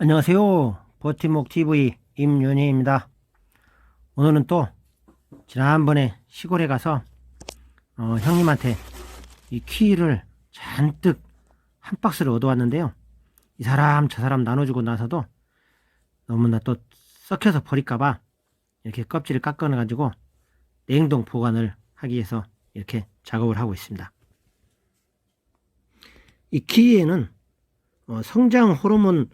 안녕하세요. 버티목 TV 임윤희입니다. 오늘은 또 지난번에 시골에 가서 어, 형님한테 이 키를 잔뜩 한 박스를 얻어왔는데요. 이 사람 저 사람 나눠주고 나서도 너무나 또 썩혀서 버릴까봐 이렇게 껍질을 깎아가지고 냉동 보관을 하기 위해서 이렇게 작업을 하고 있습니다. 이 키에는 어, 성장 호르몬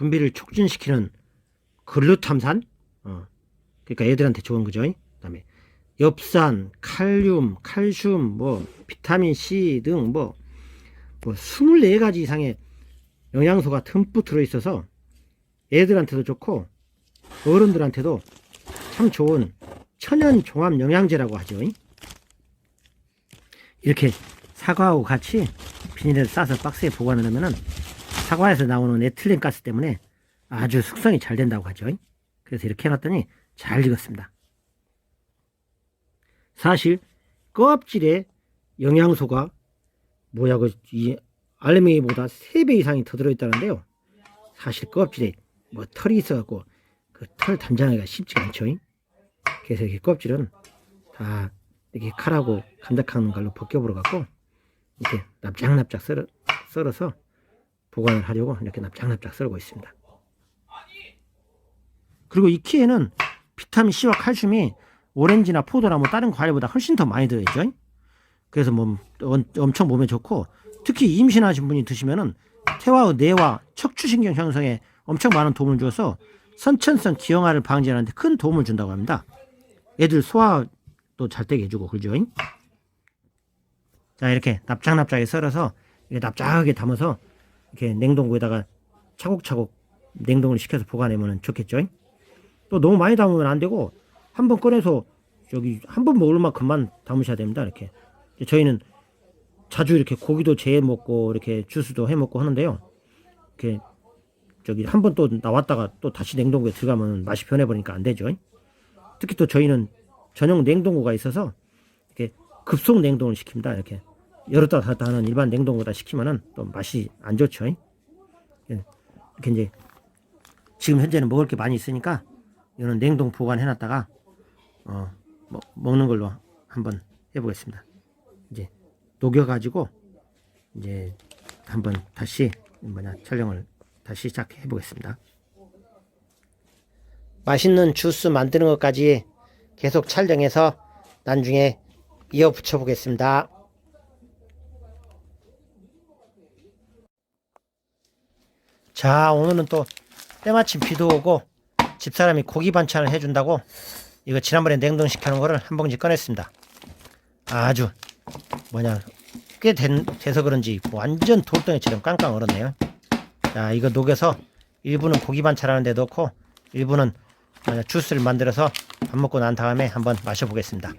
분비를 촉진시키는 글루탐산, 어, 그러니까 애들한테 좋은 거죠. 그다음에 엽산, 칼륨, 칼슘, 뭐 비타민 C 등 뭐, 뭐 24가지 이상의 영양소가 듬뿍 들어 있어서 애들한테도 좋고 어른들한테도 참 좋은 천연 종합 영양제라고 하죠. 이렇게 사과하고 같이 비닐을 싸서 박스에 보관을 하면은 사과에서 나오는 에틸렌 가스 때문에 아주 숙성이 잘 된다고 하죠. 그래서 이렇게 해놨더니 잘 익었습니다. 사실 껍질에 영양소가 뭐야 그이 알루미늄보다 3배 이상이 더 들어있다는데요. 사실 껍질에 뭐 털이 있어갖고 그 털 단장하기가 쉽지가 않죠. 그래서 이렇게 껍질은 다 이렇게 칼하고 감닥하는 걸로 벗겨버려 갖고 이렇게 납작납작 썰어, 썰어서 보관을 하려고 이렇게 납작납작 썰고 있습니다. 그리고 이 키에는 비타민 C와 칼슘이 오렌지나 포도나 뭐 다른 과일보다 훨씬 더 많이 들어있죠. 그래서 뭐 엄- 엄청 몸에 좋고 특히 임신하신 분이 드시면은 태와의 뇌와 척추신경 형성에 엄청 많은 도움을 줘서 선천성 기형아를 방지하는데 큰 도움을 준다고 합니다. 애들 소화도 잘 되게 해주고 그러죠. 자 이렇게 납작납작하게 썰어서 이렇게 납작하게 담아서 이렇게 냉동고에다가 차곡차곡 냉동을 시켜서 보관하면 좋겠죠. 또 너무 많이 담으면 안 되고 한 번 꺼내서 여기 한 번 먹을 만큼만 담으셔야 됩니다. 이렇게 저희는 자주 이렇게 고기도 재해 먹고 이렇게 주스도 해 먹고 하는데요. 이렇게 저기 한 번 또 나왔다가 또 다시 냉동고에 들어가면 맛이 변해버리니까 안 되죠. 특히 또 저희는 전용 냉동고가 있어서 이렇게 급속 냉동을 시킵니다. 이렇게 열었다 닫았다 하는 일반 냉동고다 시키면은 또 맛이 안 좋죠. 예. 이렇게 이제 지금 현재는 먹을 게 많이 있으니까 이거는 냉동 보관해 놨다가 어, 먹, 먹는 걸로 한번 해보겠습니다. 이제 녹여가지고 이제 한번 다시 뭐냐 촬영을 다시 시작해 보겠습니다. 맛있는 주스 만드는 것까지 계속 촬영해서 나중에 이어 붙여 보겠습니다. 자, 오늘은 또 때마침 비도 오고 집사람이 고기 반찬을 해준다고 이거 지난번에 냉동시켜 놓은 거를 한 봉지 꺼냈습니다. 아주 뭐냐 꽤 된, 돼서 그런지 완전 돌덩이처럼 깡깡 얼었네요. 자, 이거 녹여서 일부는 고기 반찬하는 데 넣고 일부는 주스를 만들어서 밥 먹고 난 다음에 한번 마셔보겠습니다.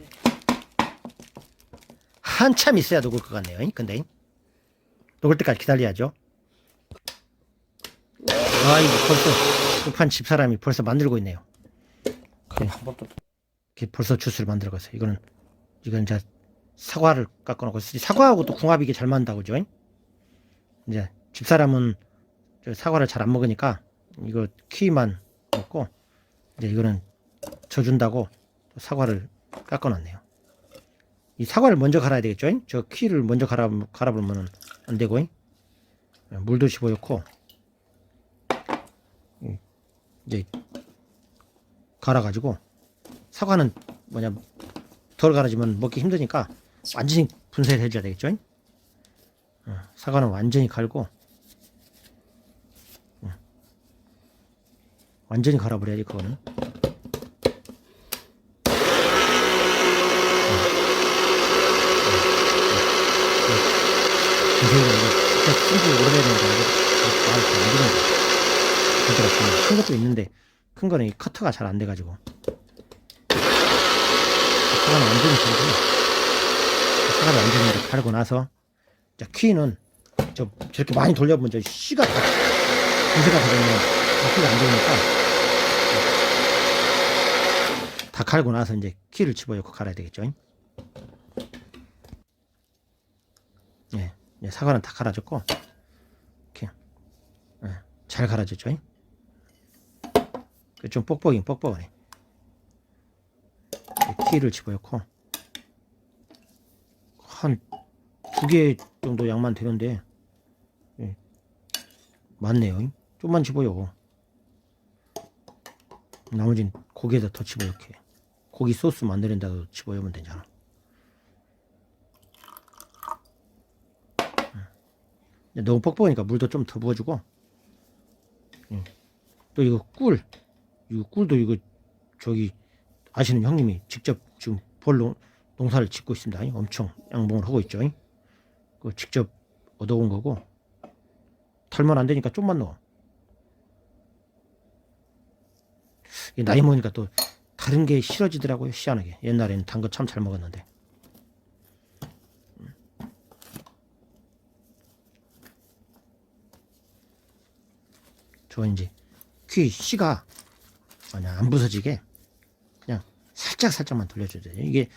한참 있어야 녹을 것 같네요. 근데 녹을 때까지 기다려야죠. 아이고 벌써 급한 집사람이 벌써 만들고 있네요. 그래, 이렇게 벌써 주스를 있어요. 이거는 이건 이제 사과를 깎아놓고. 사과하고 또 궁합이 이게 잘 맞는다고 그죠? 이제 집사람은 저 사과를 잘 안 먹으니까 이거 키위만 먹고 이제 이거는 져준다고 또 사과를 깎아놨네요. 이 사과를 먼저 갈아야 되겠죠? 저 키를 먼저 갈아 갈아보면 안 되고 물도 집어넣고 이제 갈아가지고 사과는 뭐냐 덜 갈아지면 먹기 힘드니까 완전히 분쇄를 해줘야 되겠죠? 어, 사과는 완전히 갈고 어, 완전히 갈아버려야지 그거는 분쇄가 이거 진짜 되는데 이거 말을 잘안 되는 거야 부드럽고 큰 것도 있는데 큰 거는 이 커터가 잘 안 돼가지고. 사과는 완전히 갈고 사과를 완전히 이렇게 가르고 나서 자 키는 저 저렇게 많이 돌려보면 저 씨가 다 분쇄가 되면 먹기가 안 좋으니까. 다 갈고 나서 이제 키를 집어넣고 갈아야 되겠죠. 예, 이제 사과는 다 갈아졌고 이렇게 예, 잘 갈아졌죠. 그좀 뻑뻑이긴 뻑뻑하네. 키를 집어넣고 한 두 개 정도 양만 되는데 예. 많네요. 좀만 집어요. 나머진 고기에다 더 집어 이렇게 고기 소스 만드는데도 집어넣으면 되잖아. 음. 너무 뻑뻑하니까 물도 좀 더 부어주고 음. 또 이거 꿀 이거 꿀도 이거 저기 아시는 형님이 직접 지금 벌 농, 농사를 짓고 있습니다. 엄청 양봉을 하고 있죠. 그 직접 얻어온 거고 털면 안 되니까 좀만 넣어. 이 나이 먹으니까 또 다른 게 싫어지더라고요. 희한하게. 옛날에는 단 거 참 잘 먹었는데. 저 이제 귀 씨가 그냥 안 부서지게 그냥 살짝 살짝만 돌려줘야 돼요. 이게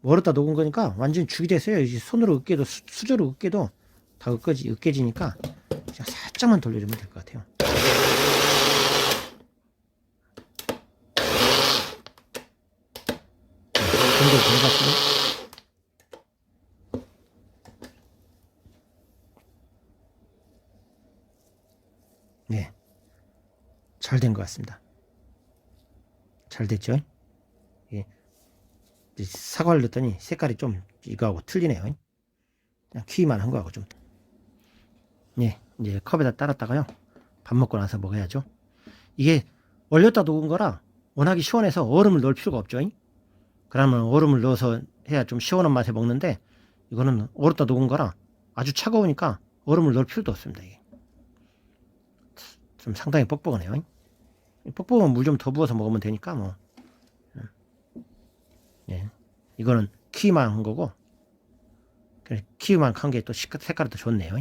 멀었다 녹은 거니까 완전히 죽이 됐어요. 이제 손으로 으깨도 수, 수저로 으깨도 다 으깨지, 으깨지니까 그냥 살짝만 돌려주면 될 것 같아요. 네. 잘 된 것 같습니다. 잘 됐죠? 예. 사과를 넣었더니 색깔이 좀 이거하고 틀리네요. 키만 한 거하고 좀. 예, 이제 컵에다 따랐다가요. 밥 먹고 나서 먹어야죠. 이게 얼렸다 녹은 거라 워낙에 시원해서 얼음을 넣을 필요가 없죠. 그러면 얼음을 넣어서 해야 좀 시원한 맛에 먹는데 이거는 얼었다 녹은 거라 아주 차가우니까 얼음을 넣을 필요도 없습니다. 이게. 좀 상당히 뻑뻑하네요. 뻑뻑한 물좀 더 부어서 먹으면 되니까 뭐. 예. 이거는 키만 한 거고 키만 한 게 또 색깔이 더 좋네요.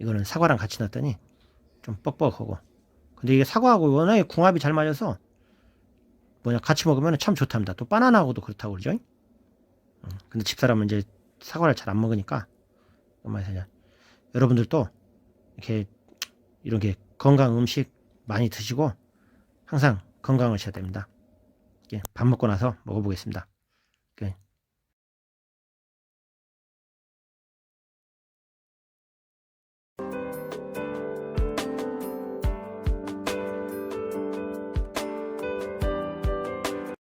이거는 사과랑 같이 넣었더니 좀 뻑뻑하고 근데 이게 사과하고 워낙에 궁합이 잘 맞아서 뭐냐 같이 먹으면 참 좋답니다. 또 바나나하고도 그렇다고 그러죠. 음, 근데 집사람은 이제 사과를 잘 안 먹으니까 여러분들도 이렇게 이렇게 건강 음식 많이 드시고 항상 건강하셔야 됩니다. 예, 밥 먹고 나서 먹어보겠습니다. 예.